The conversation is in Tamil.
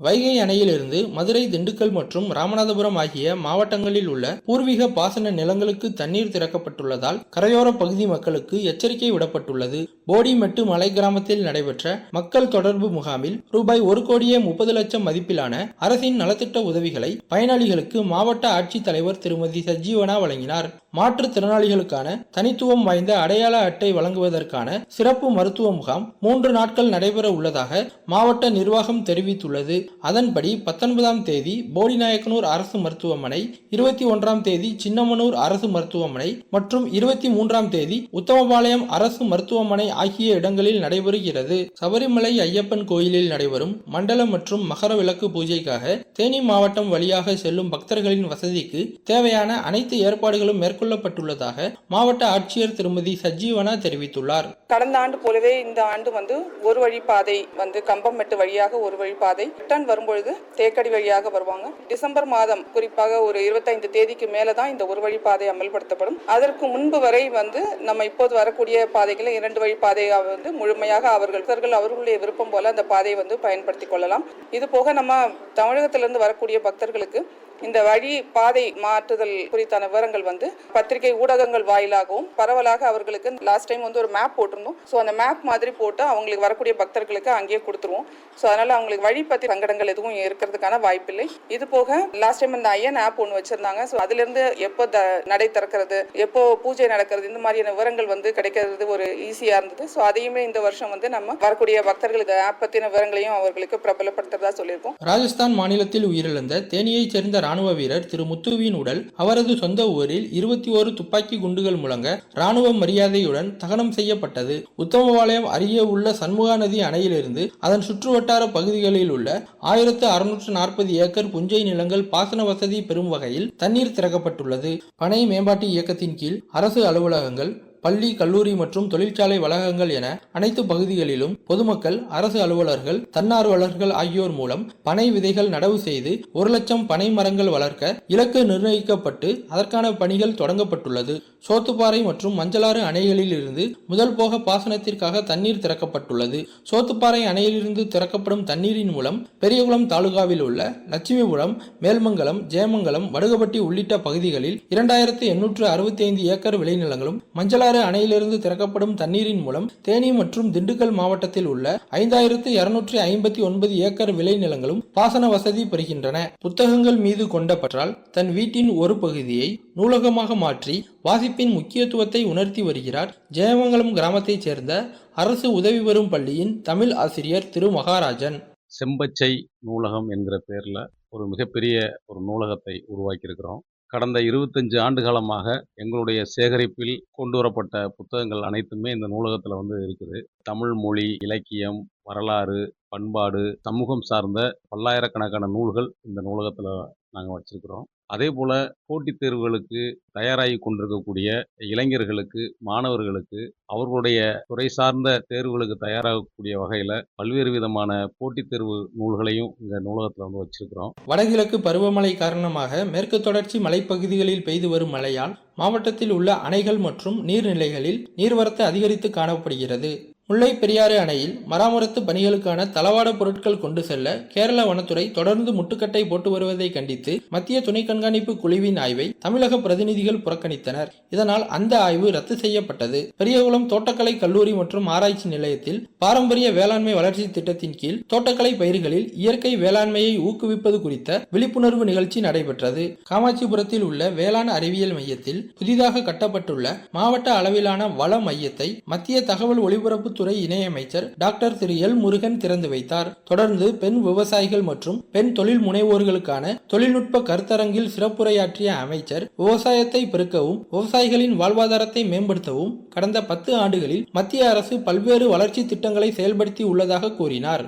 வைகை அணையிலிருந்து மதுரை திண்டுக்கல் மற்றும் ராமநாதபுரம் ஆகிய மாவட்டங்களில் உள்ள பூர்வீக பாசன நிலங்களுக்கு தண்ணீர் திறக்கப்பட்டுள்ளதால் கரையோர பகுதி மக்களுக்கு எச்சரிக்கை விடப்பட்டுள்ளது. போடிமெட்டு மலை கிராமத்தில் நடைபெற்ற மக்கள் தொடர்பு முகாமில் ரூபாய் ஒரு கோடியே முப்பது லட்சம் மதிப்பிலான அரசின் நலத்திட்ட உதவிகளை பயனாளிகளுக்கு மாவட்ட ஆட்சித்தலைவர் திருமதி சஜீவனா வழங்கினார். மாற்றுத்திறனாளிகளுக்கான தனித்துவம் வாய்ந்த அடையாள அட்டை வழங்குவதற்கான சிறப்பு மருத்துவ முகாம் மூன்று நாட்கள் நடைபெற உள்ளதாக மாவட்ட நிர்வாகம் தெரிவித்துள்ளது. அதன்படி பத்தொன்பதாம் தேதி போடிநாயக்கனூர் அரசு மருத்துவமனை இருபத்தி ஒன்றாம் தேதி சின்னமனூர் அரசு மருத்துவமனை மற்றும் இருபத்தி மூன்றாம் தேதி உத்தமபாளையம் அரசு மருத்துவமனை ஆகிய இடங்களில் நடைபெறுகிறது. சபரிமலை ஐயப்பன் கோயிலில் நடைபெறும் மண்டல மற்றும் மகர விளக்கு பூஜைக்காக தேனி மாவட்டம் வழியாக செல்லும் பக்தர்களின் வசதிக்கு தேவையான அனைத்து ஏற்பாடுகளும் மேற்கொள்ளப்பட்டுள்ளதாக மாவட்ட ஆட்சியர் திருமதி சஜீவனா தெரிவித்துள்ளார். கடந்த ஆண்டு போலவே இந்த ஆண்டு வந்து ஒரு வழி பாதை வந்து கம்பம்மெட்டு வழியாக ஒரு வழி பாதை ரிட்டர்ன் வரும்பொழுது தேக்கடி வழியாக வருவாங்க. டிசம்பர் மாதம் குறிப்பாக ஒரு இருபத்தைந்து தேதிக்கு மேல தான் இந்த ஒரு வழி பாதை அமல்படுத்தப்படும். அதற்கு முன்பு வரை வந்து நம்ம இப்போது வரக்கூடிய பாதைகளை இரண்டு வழி பாதையை வந்து முழுமையாக அவர்கள் அவர்களுடைய விருப்பம் போல அந்த பாதையை வந்து பயன்படுத்திக் கொள்ளலாம். இது போக நம்ம தமிழகத்திலிருந்து வரக்கூடிய பக்தர்களுக்கு இந்த வழி பாதை மாற்றுதல் குறித்தான விவரங்கள் வந்து பத்திரிகை ஊடகங்கள் வாயிலாகவும் பரவலாக அவர்களுக்கு லாஸ்ட் டைம் வந்து ஒரு மேப் போட்டிருந்தோம். ஸோ அந்த மேப் மாதிரி போட்டு அவங்களுக்கு வரக்கூடிய பக்தர்களுக்கு அங்கேயே கொடுத்துருவோம். ஸோ அதனால அவங்களுக்கு வழி பற்றி சங்கடங்கள் எதுவும் இருக்கிறதுக்கான வாய்ப்பில்லை. இது போக லாஸ்ட் டைம் இந்த ஐயன் ஆப் ஒன்று வச்சிருந்தாங்க. ஸோ அதுலேருந்து எப்போ த நடை திறக்கிறது எப்போ பூஜை நடக்கிறது இந்த மாதிரியான விவரங்கள் வந்து கிடைக்கிறது ஒரு ஈஸியாக இருந்தது. ஸோ அதையுமே இந்த வருஷம் வந்து நம்ம வரக்கூடிய பக்தர்களுக்கு ஆப் பற்றின விவரங்களையும் அவர்களுக்கு பிரபலப்படுத்துறதா சொல்லியிருக்கோம். ராஜஸ்தான் மாநிலத்தில் உயிரிழந்த தேனியைச் சேர்ந்த ராணுவ வீரர் திரு முத்துவின் உடல் அவரது சொந்த ஊரில் இருபத்தி ஓரு துப்பாக்கி குண்டுகள் முழங்க ராணுவ மரியாதையுடன் தகனம் செய்யப்பட்டது. உத்தமபாளையம் அருகே உள்ள சண்முகா நதி அணையிலிருந்து அதன் சுற்றுவட்டார பகுதிகளில் உள்ள ஆயிரத்து அறுநூற்று நாற்பது ஏக்கர் புஞ்சை நிலங்கள் பாசன வசதி பெறும் வகையில் தண்ணீர் திறக்கப்பட்டுள்ளது. பனை மேம்பாட்டு இயக்கத்தின் கீழ் அரசு அலுவலகங்கள் பள்ளி கல்லூரி மற்றும் தொழிற்சாலை வளாகங்கள் என அனைத்து பகுதிகளிலும் பொதுமக்கள் அரசு அலுவலர்கள் தன்னார்வலர்கள் ஆகியோர் மூலம் பனை விதைகள் நடவு செய்து ஒரு லட்சம் பனை மரங்கள் வளர்க்க இலக்கு நிர்ணயிக்கப்பட்டு அதற்கான பணிகள் தொடங்கப்பட்டுள்ளது. சோத்துப்பாறை மற்றும் மஞ்சளாறு அணைகளில் இருந்து முதல் போக பாசனத்திற்காக தண்ணீர் திறக்கப்பட்டுள்ளது. சோத்துப்பாறை அணையிலிருந்து திறக்கப்படும் தண்ணீரின் மூலம் பெரியகுளம் தாலுகாவில் உள்ள லட்சுமிபுரம் மேல்மங்கலம் ஜெயமங்கலம் வடுகப்பட்டி உள்ளிட்ட பகுதிகளில் இரண்டாயிரத்து எண்ணூற்று அறுபத்தி ஐந்து ஏக்கர் விளைநிலங்களும் மஞ்சளாறு அணையிலிருந்து திறக்கப்படும் தண்ணீரின் மூலம் தேனி மற்றும் திண்டுக்கல் மாவட்டத்தில் உள்ள ஐந்தாயிரத்து இருநூற்றி ஐம்பத்தி ஒன்பது ஏக்கர் விளைநிலங்களும் பாசன வசதி பெறுகின்றன. புத்தகங்கள் மீது கொண்ட பற்றால் தன் வீட்டின் ஒரு பகுதியை நூலகமாக மாற்றி வாசிப்பின் முக்கியத்துவத்தை உணர்த்தி வருகிறார் ஜெயமங்கலம் கிராமத்தைச் சேர்ந்த அரசு உதவி பெறும் பள்ளியின் தமிழ் ஆசிரியர் திரு மகாராஜன். செம்பச்சை நூலகம் என்கிற பேரில் ஒரு மிகப்பெரிய ஒரு நூலகத்தை உருவாக்கியிருக்கிறோம். கடந்த இருபத்தஞ்சு ஆண்டு காலமாக எங்களுடைய சேகரிப்பில் கொண்டு வரப்பட்ட புத்தகங்கள் அனைத்துமே இந்த நூலகத்தில் வந்து இருக்குது. தமிழ் மொழி இலக்கியம் வரலாறு பண்பாடு சமூகம் சார்ந்த பல்லாயிரக்கணக்கான நூல்கள் இந்த நூலகத்தில் நாங்கள் வச்சிருக்கிறோம். அதே போல் போட்டித் தேர்வுகளுக்கு தயாராகி கொண்டிருக்கக்கூடிய இளைஞர்களுக்கு மாணவர்களுக்கு அவர்களுடைய துறை சார்ந்த தேர்வுகளுக்கு தயாராகக்கூடிய வகையில் பல்வேறு விதமான போட்டித் தேர்வு நூல்களையும் இந்த நூலகத்தில் வந்து வச்சிருக்கிறோம். வடகிழக்கு பருவமழை காரணமாக மேற்கு தொடர்ச்சி மலைப்பகுதிகளில் பெய்து வரும் மழையால் மாவட்டத்தில் உள்ள அணைகள் மற்றும் நீர்நிலைகளில் நீர்வரத்து அதிகரித்து காணப்படுகிறது. முல்லை பெரியாறு அணையில் மராமரத்து பணிகளுக்கான தளவாட பொருட்கள் கொண்டு செல்ல கேரள வனத்துறை தொடர்ந்து முட்டுக்கட்டை போட்டு வருவதை கண்டித்து மத்திய துணை கண்காணிப்பு குழுவின் ஆய்வை தமிழக பிரதிநிதிகள் புறக்கணித்தனர். இதனால் அந்த ஆய்வு ரத்து செய்யப்பட்டது. பெரியகுளம் தோட்டக்கலை கல்லூரி மற்றும் ஆராய்ச்சி நிலையத்தில் பாரம்பரிய வேளாண்மை வளர்ச்சி திட்டத்தின் கீழ் தோட்டக்கலை பயிர்களில் இயற்கை வேளாண்மையை ஊக்குவிப்பது குறித்த விழிப்புணர்வு நிகழ்ச்சி நடைபெற்றது. காமாட்சிபுரத்தில் உள்ள வேளாண் அறிவியல் மையத்தில் புதிதாக கட்டப்பட்டுள்ள மாவட்ட அளவிலான வள மையத்தை மத்திய தகவல் ஒலிபரப்பு தொழில்துறை இணையமைச்சர் டாக்டர் திரு. எல். முருகன் திறந்து வைத்தார். தொடர்ந்து பெண் விவசாயிகள் மற்றும் பெண் தொழில் முனைவோர்களுக்கான தொழில்நுட்ப கருத்தரங்கில் சிறப்புரையாற்றிய அமைச்சர் விவசாயத்தை பெருக்கவும் விவசாயிகளின் வாழ்வாதாரத்தை மேம்படுத்தவும் கடந்த பத்து ஆண்டுகளில் மத்திய அரசு பல்வேறு வளர்ச்சி திட்டங்களை செயல்படுத்தி உள்ளதாக கூறினார்.